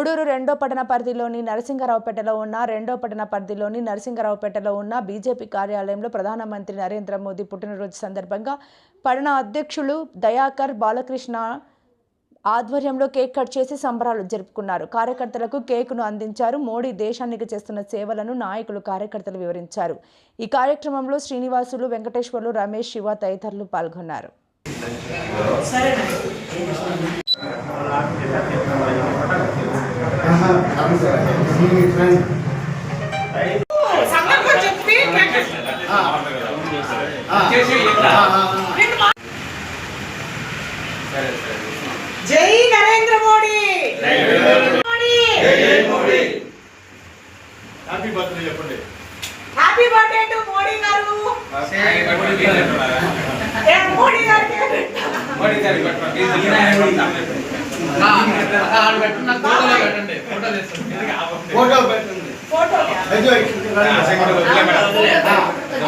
గూడూరు రెండో పట్టణ పరిధిలోని నరసింగరావుపేటలో ఉన్న రెండో పట్టణ పరిధిలోని నరసింగరావుపేటలో ఉన్న బీజేపీ కార్యాలయంలో ప్రధానమంత్రి నరేంద్ర మోదీ పుట్టినరోజు సందర్భంగా పట్టణ అధ్యక్షులు దయాకర్ బాలకృష్ణ ఆధ్వర్యంలో కేక్ కట్ చేసి సంబరాలు జరుపుకున్నారు. కార్యకర్తలకు కేకును అందించారు. మోడీ దేశానికి చేస్తున్న సేవలను నాయకులు కార్యకర్తలు వివరించారు. ఈ కార్యక్రమంలో శ్రీనివాసులు వెంకటేశ్వర్లు రమేష్ శివ తదితరులు పాల్గొన్నారు. జై నరేంద్ర మోడీ! మోడీ హ్యాపీ బర్త్డే చెప్పండి. హ్యాపీ బర్త్డే టు మోడీ గారు! ఏ మోడీ గారికి! ఫోటో పెట్టండి. ఫోటో అయ్యో, ఇక్కడ రండి.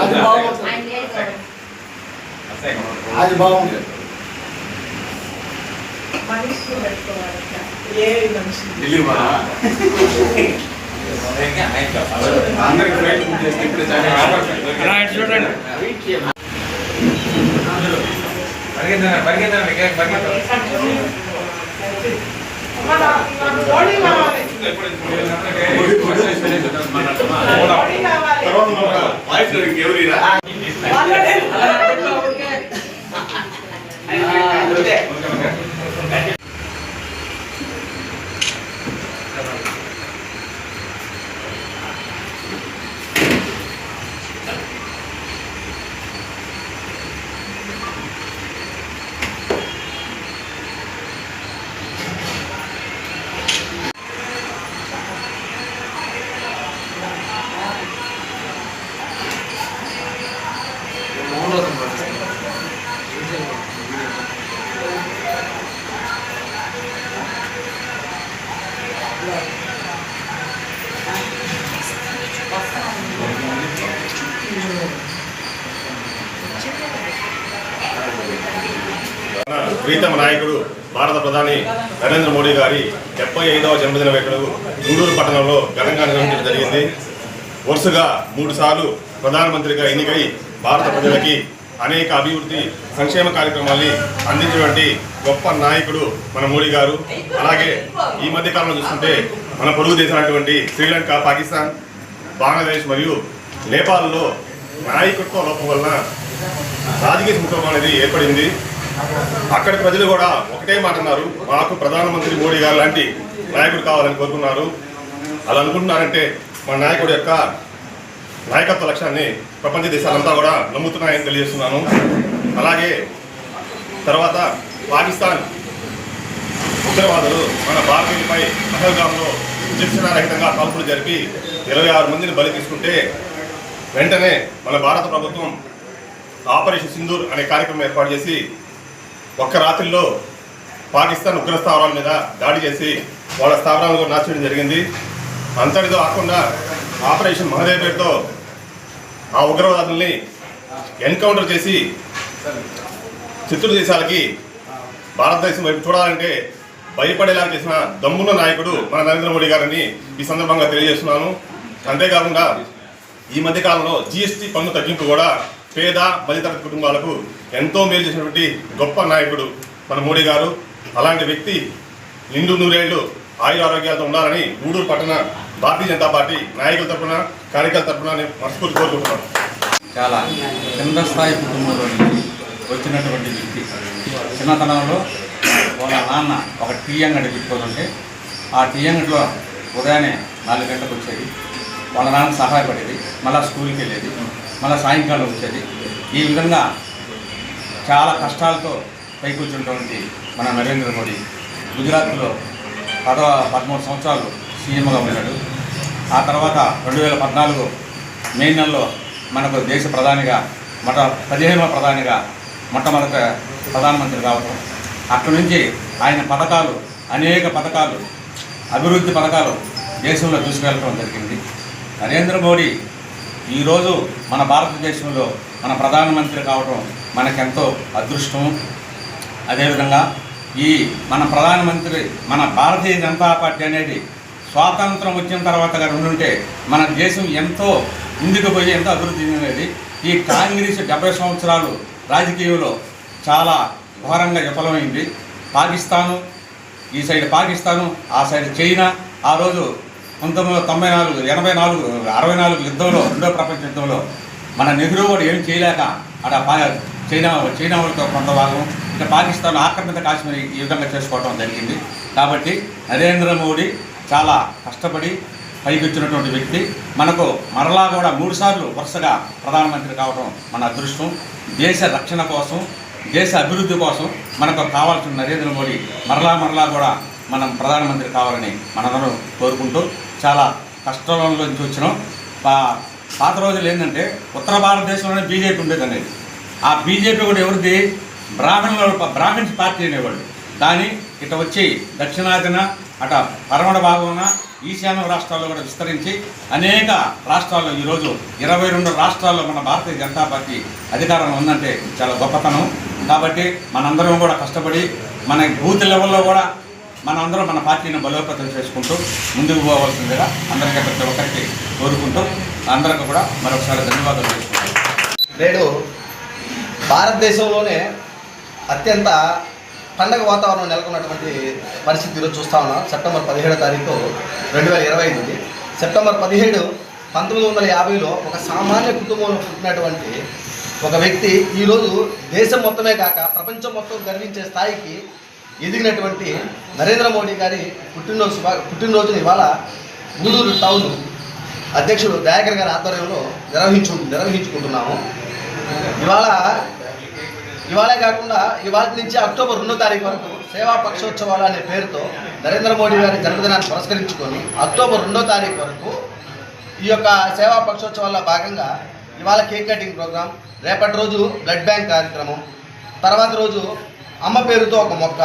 అది బాగుంది అది బాగుంది మనిషి పెట్టుకోవాలి. ఏ మనిషి అందరికి ఫ్లైట్ బుక్ చేస్తే ఇప్పుడే చాలా చూడండి పరిగెత్తండి పరిగెత్తండి కేక్ పరిగెత్తండి మన మోడీ కావాలి మోడీ కావాలి తర్వాత మాట్లాడదాం. వాళ్ళనే మన ప్రీతమ నాయకుడు భారత ప్రధాని నరేంద్ర మోడీ గారి డెబ్బై ఐదవ జన్మదిన వేడుకలు గూడూరు పట్టణంలో ఘనంగా నిర్వహించడం జరిగింది. వరుసగా మూడుసార్లు ప్రధానమంత్రిగా ఎన్నికై భారత ప్రజలకి అనేక అభివృద్ధి సంక్షేమ కార్యక్రమాల్ని అందించినటువంటి గొప్ప నాయకుడు మన మోడీ గారు. అలాగే ఈ మధ్య కాలంలో చూస్తుంటే మన పొరుగు దేశాలైనటువంటి శ్రీలంక పాకిస్తాన్ బంగ్లాదేశ్ మరియు నేపాల్లో నాయకత్వ లోపం వలన రాజకీయ సంక్షోభం అనేది ఏర్పడింది. అక్కడి ప్రజలు కూడా ఒకటే మాట అన్నారు. మాకు ప్రధానమంత్రి మోడీ గారు లాంటి నాయకుడు కావాలని కోరుకున్నారు. అలా అనుకుంటున్నారంటే మన నాయకుడు యొక్క నాయకత్వ లక్ష్యాన్ని ప్రపంచ దేశాలంతా కూడా నమ్ముతున్నాయని తెలియజేస్తున్నాను. అలాగే తర్వాత పాకిస్తాన్ ఉగ్రవాదులు మన భారతీయులపై పహల్గాంలో రహితంగా కాల్పులు జరిపి ఇరవై ఆరు మందిని బలి తీసుకుంటే వెంటనే మన భారత ప్రభుత్వం ఆపరేషన్ సింధూర్ అనే కార్యక్రమం ఏర్పాటు చేసి ఒక్క రాత్రిలో పాకిస్తాన్ ఉగ్ర స్థావరాల మీద దాడి చేసి వాళ్ళ స్థావరాలను కూడా నాశనం జరిగింది. అంతటితో కాకుండా ఆపరేషన్ మహదే పేరుతో ఆ ఉగ్రవాదుల్ని ఎన్కౌంటర్ చేసి చిత్తూరు దేశాలకి భారతదేశం వైపు చూడాలంటే భయపడేలా చేసిన దమ్మున్న నాయకుడు మన నరేంద్ర మోడీ గారని ఈ సందర్భంగా తెలియజేస్తున్నాను. అంతేకాకుండా ఈ మధ్యకాలంలో జిఎస్టీ పన్ను తగ్గింపు కూడా పేద బలితర కుటుంబాలకు ఎంతో మేలు చేసినటువంటి గొప్ప నాయకుడు మన మోడీ గారు. అలాంటి వ్యక్తి నిండు నూరేళ్ళు ఆయుర ఆరోగ్యాలతో ఉండాలని గూడూరు పట్టణ భారతీయ జనతా పార్టీ నాయకుల తరఫున కార్యకర్తల తరఫున నేను మనస్ఫూర్తి కోరుకుంటున్నాను. చాలా చిన్న స్థాయి కుటుంబంలో నుంచి వచ్చినటువంటి వ్యక్తి. చిన్నతనంలో వాళ్ళ నాన్న ఒక టీ అంగడి పెట్టుకోదంటే ఆ టీ అంగడిలో ఉదయాన్నే నాలుగు గంటలకు వచ్చేది. వాళ్ళ నాన్న సహాయపడేది. మళ్ళీ స్కూల్కి వెళ్ళేది. మళ్ళీ సాయంకాలం వచ్చేది ఈ విధంగా చాలా కష్టాలతో పైకి వచ్చినటువంటి మన నరేంద్ర మోడీ గుజరాత్లో పదవ పదమూడు సంవత్సరాలు సీఎంగా ఉన్నాడు. ఆ తర్వాత రెండు వేల పద్నాలుగు మే నెలలో మనకు దేశ ప్రధానిగా మొట్ట పదిహేనవ ప్రధానిగా మొట్టమొదట ప్రధానమంత్రి కావటం. అక్కడి నుంచి ఆయన పథకాలు అనేక పథకాలు అభివృద్ధి పథకాలు దేశంలో తీసుకెళ్ళడం జరిగింది. నరేంద్ర మోడీ ఈరోజు మన భారతదేశంలో మన ప్రధానమంత్రి కావటం మనకెంతో అదృష్టం అదేవిధంగా ఈ మన ప్రధానమంత్రి మన భారతీయ జనతా పార్టీ అనేది స్వాతంత్రం వచ్చిన తర్వాత ఉండుంటే మన దేశం ఎంతో ముందుకు పోయి ఎంతో అభివృద్ధి చెందినది ఈ కాంగ్రెస్ డెబ్బై సంవత్సరాలు రాజకీయంలో చాలా ఘోరంగా విఫలమైంది. పాకిస్తాను ఈ సైడ్ పాకిస్తాను ఆ సైడ్ చైనా ఆ రోజు పంతొమ్మిది తొంభై నాలుగు ఎనభై నాలుగు అరవై నాలుగు యుద్ధంలో రెండో ప్రపంచ యుద్ధంలో మన నెహ్రూ కూడా ఏం చేయలేక అక్కడ చైనా చైనా వాళ్ళతో కొంత భాగం ఇంకా పాకిస్తాన్ ఆక్రమిత కాశ్మీర్ ఈ విధంగా చేసుకోవడం జరిగింది. కాబట్టి నరేంద్ర మోడీ చాలా కష్టపడి పైకి వచ్చినటువంటి వ్యక్తి. మనకు మరలా కూడా మూడుసార్లు వరుసగా ప్రధానమంత్రి కావడం మన అదృష్టం. దేశ రక్షణ కోసం దేశ అభివృద్ధి కోసం మనకు కావాల్సిన నరేంద్ర మోడీ మరలా మరలా కూడా మనం ప్రధానమంత్రి కావాలని మనందరం కోరుకుంటూ చాలా కష్టంలో నుంచి వచ్చినాం. పాత రోజులు ఏంటంటే ఉత్తర భారతదేశంలోనే బీజేపీ ఉండేది అనేది ఆ బీజేపీ కూడా ఎవరిది? బ్రాహ్మణుల బ్రాహ్మిన్స్ పార్టీ అనేవాళ్ళు. దాని ఇట వచ్చి దక్షిణాదిన అట పరమడ భాగమున ఈశాన్య రాష్ట్రాల్లో కూడా విస్తరించి అనేక రాష్ట్రాల్లో ఈరోజు ఇరవై రెండు రాష్ట్రాల్లో మన భారతీయ జనతా పార్టీ అధికారంలో ఉందంటే చాలా గొప్పతనం. కాబట్టి మనందరం కూడా కష్టపడి మన బూత్ లెవెల్లో కూడా మనందరం మన పార్టీని బలోపేతం చేసుకుంటూ ముందుకు పోవాల్సిందిగా అందరికీ ప్రతి ఒక్కరికి కోరుకుంటూ అందరికీ కూడా మరొకసారి ధన్యవాదాలు చేసుకుంటాం నేడు భారతదేశంలోనే అత్యంత పండగ వాతావరణం నెలకొన్నటువంటి పరిస్థితి ఈరోజు చూస్తా ఉన్నాం. సెప్టెంబర్ పదిహేడో తారీఖు రెండు వేల ఇరవై ఐదుది సెప్టెంబర్ పదిహేడు పంతొమ్మిది వందల యాభైలో ఒక సామాన్య కుటుంబంలో పుట్టినటువంటి ఒక వ్యక్తి ఈరోజు దేశం మొత్తమే కాక ప్రపంచం మొత్తం గర్వించే స్థాయికి ఎదిగినటువంటి నరేంద్ర మోడీ గారి పుట్టినరోజు శుభా పుట్టినరోజుని ఇవాళ గూడూరు టౌన్ అధ్యక్షుడు దయాకర్ గారి ఆధ్వర్యంలో నిర్వహించు నిర్వహించుకుంటున్నాము. ఇవాళ ఇవాళే కాకుండా ఇవాళ నుంచి అక్టోబర్ రెండో తారీఖు వరకు సేవా పక్షోత్సవాలు అనే పేరుతో నరేంద్ర మోడీ గారి జన్మదినాన్ని పురస్కరించుకొని అక్టోబర్ రెండో తారీఖు వరకు ఈ యొక్క సేవా పక్షోత్సవాల్లో భాగంగా ఇవాళ కేక్ కటింగ్ ప్రోగ్రాం రేపటి రోజు బ్లడ్ బ్యాంక్ కార్యక్రమం తర్వాత రోజు అమ్మ పేరుతో ఒక మొక్క.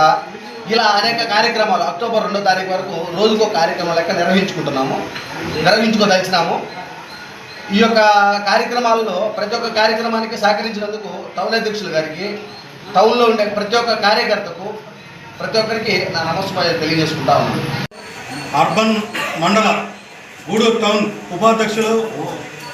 ఇలా అనేక కార్యక్రమాలు అక్టోబర్ రెండో తారీఖు వరకు రోజుకో కార్యక్రమం లెక్క నిర్వహించుకుంటున్నాము నిర్వహించుకోదలిచినాము. ఈ యొక్క కార్యక్రమాలలో ప్రతి ఒక్క కార్యక్రమానికి సహకరించినందుకు టౌన్ అధ్యక్షులు గారికి టౌన్లో ఉండే ప్రతి ఒక్క కార్యకర్తకు ప్రతి ఒక్కరికి నా నమస్కారం తెలియజేసుకుంటా ఉన్నాను. అర్బన్ మండల గూడూరు టౌన్ ఉపాధ్యక్షులు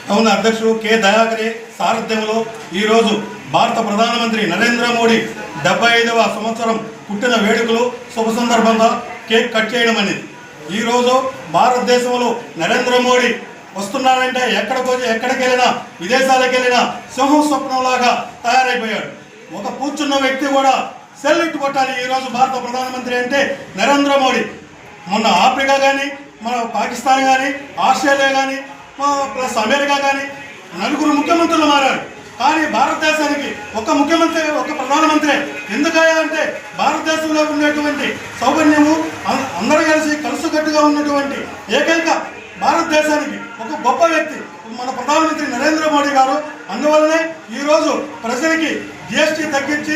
టౌన్ అధ్యక్షుడు కె దయాకరే సారథ్యంలో ఈరోజు భారత ప్రధానమంత్రి నరేంద్ర మోడీ డెబ్బై ఐదవ సంవత్సరం పుట్టిన వేడుకలు శుభ సందర్భంగా కేక్ కట్ చేయడం అనేది. ఈరోజు భారతదేశంలో నరేంద్ర మోడీ వస్తున్నాడంటే ఎక్కడికి వచ్చి ఎక్కడికి వెళ్ళినా విదేశాలకు వెళ్ళినా సింహం స్వప్నంలాగా తయారైపోయాడు. ఒక కూర్చున్న వ్యక్తి కూడా సెల్యూట్ కొట్టాలి ఈరోజు భారత ప్రధానమంత్రి అంటే నరేంద్ర మోడీ. మొన్న ఆఫ్రికా కానీ మన పాకిస్తాన్ కానీ ఆస్ట్రేలియా కానీ ప్లస్ అమెరికా కానీ నలుగురు ముఖ్యమంత్రులు మారారు. కానీ భారతదేశానికి ఒక ముఖ్యమంత్రి ఒక ప్రధానమంత్రి ఎందుకయ్యా అంటే భారతదేశంలో ఉండేటువంటి సౌకర్యము అందరూ కలిసి కలుసుకట్టుగా ఉన్నటువంటి ఏకైక భారతదేశానికి ఒక గొప్ప వ్యక్తి మన ప్రధానమంత్రి నరేంద్ర మోడీ గారు. అందువల్లనే ఈరోజు ప్రజలకి జిఎస్టీ తగ్గించి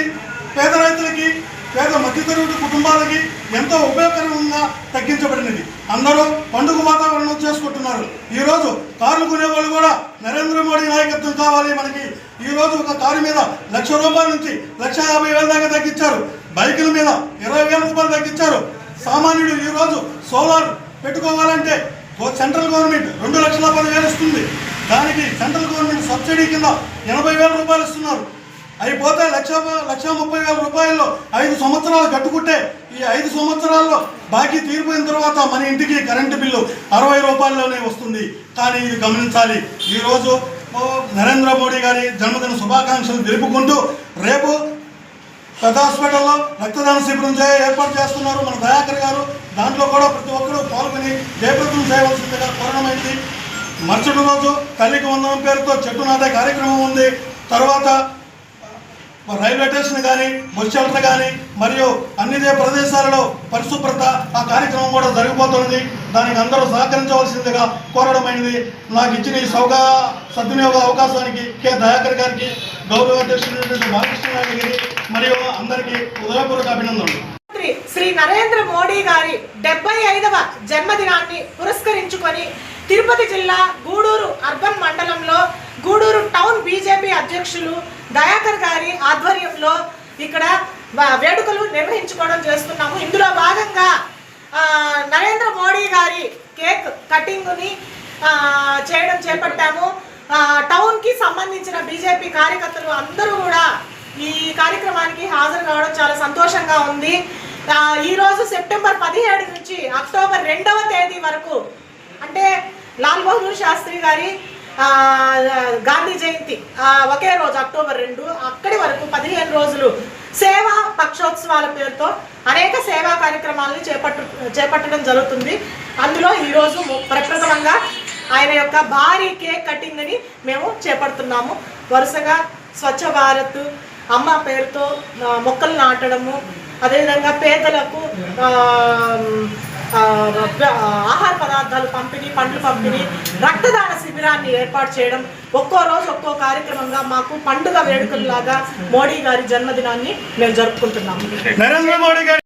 పేద రైతులకి పేద మధ్యతరగతి కుటుంబాలకి ఎంతో ఉపయోగకరంగా తగ్గించబడినది. అందరూ పండుగ వాతావరణం చేసుకుంటున్నారు. ఈరోజు కార్లు కొనేవాళ్ళు కూడా నరేంద్ర మోడీ నాయకత్వం కావాలి మనకి. ఈరోజు ఒక కారు మీద లక్ష రూపాయల నుంచి లక్ష యాభై వేల దాకా తగ్గించారు. బైకుల మీద ఇరవై వేల రూపాయలు తగ్గించారు. సామాన్యుడు ఈరోజు సోలార్ పెట్టుకోవాలంటే సెంట్రల్ గవర్నమెంట్ రెండు లక్షల పదివేలు ఇస్తుంది. దానికి సెంట్రల్ గవర్నమెంట్ సబ్సిడీ కింద ఎనభై వేల రూపాయలు ఇస్తున్నారు. అయిపోతే లక్ష లక్ష ముప్పై వేల రూపాయల్లో ఐదు సంవత్సరాలు కట్టుకుంటే ఈ ఐదు సంవత్సరాల్లో బాకీ తీరిపోయిన తర్వాత మన ఇంటికి కరెంటు బిల్లు అరవై రూపాయల్లోనే వస్తుంది. కానీ ఇది గమనించాలి. ఈరోజు ఓ, నరేంద్ర మోడీ గారి జన్మదిన శుభాకాంక్షలు తెలుపుకుంటూ రేపు పెద్ద హాస్పిటల్లో రక్తదాన శిబిరం ఏర్పాటు చేస్తున్నారు మన దయాకర్ గారు. దాంట్లో కూడా ప్రతి ఒక్కరూ పాల్గొని జయప్రదం చేయవలసిందిగా కోరడమైంది. మరుసటి రోజు తల్లికి వందనం పేరుతో చెట్టు నాటే కార్యక్రమం ఉంది. తర్వాత రైల్వే స్టేషన్ కానీ బస్ షెల్టర్ కానీ మరియు అన్ని ప్రదేశాలలో పరిశుభ్రత ఆ కార్యక్రమం కూడా జరిగిపోతుంది దానికి అందరూ సహకరించవలసిందిగా కోరడమైనది నాకు ఇచ్చిన ఈ సౌగా సద్వినియోగ అవకాశానికి కె. దయాకర్ గారికి గౌరవ అధ్యక్షుడు బాలకృష్ణ గారికి మరియు అందరికీ హృదయపూర్వక అభినందనలు. శ్రీ నరేంద్ర మోడీ గారి డెబ్బై ఐదవ జన్మదినాన్ని పురస్కరించుకొని తిరుపతి జిల్లా గూడూరు అర్బన్ మండలంలో గూడూరు టౌన్ బీజేపీ అధ్యక్షులు దయాకర్ గారి ఆధ్వర్యంలో ఇక్కడ వేడుకలు నిర్వహించుకోవడం చేస్తున్నాము. ఇందులో భాగంగా నరేంద్ర మోడీ గారి కేక్ కటింగ్ని చేయడం చేపట్టాము. టౌన్కి సంబంధించిన బీజేపీ కార్యకర్తలు అందరూ కూడా ఈ కార్యక్రమానికి హాజరు కావడం చాలా సంతోషంగా ఉంది. ఈరోజు సెప్టెంబర్ పదిహేడు నుంచి అక్టోబర్ రెండవ తేదీ వరకు అంటే లాల్ బహదూర్ శాస్త్రి గారి గాంధీ జయంతి ఒకే రోజు అక్టోబర్ రెండు అక్కడి వరకు పదిహేను రోజులు సేవా పక్షోత్సవాల పేరుతో అనేక సేవా కార్యక్రమాలను చేపట్టు చేపట్టడం జరుగుతుంది. అందులో ఈరోజు ప్రప్రథమంగా ఆయన యొక్క భారీ కేక్ కటింగ్ని మేము చేపడుతున్నాము. వరుసగా స్వచ్ఛ భారత్ అమ్మ పేరుతో మొక్కలు నాటడము అదేవిధంగా పేదలకు ఆహార పదార్థాలు పంపిణీ పండ్లు పంపిణీ రక్తదాన శిబిరాన్ని ఏర్పాటు చేయడం ఒక్కో రోజు ఒక్కో కార్యక్రమంగా మాకు పండుగ వేడుకల్లాగా మోడీ గారి జన్మదినాన్ని మేము జరుపుకుంటున్నాము. నరేంద్ర మోడీ గారి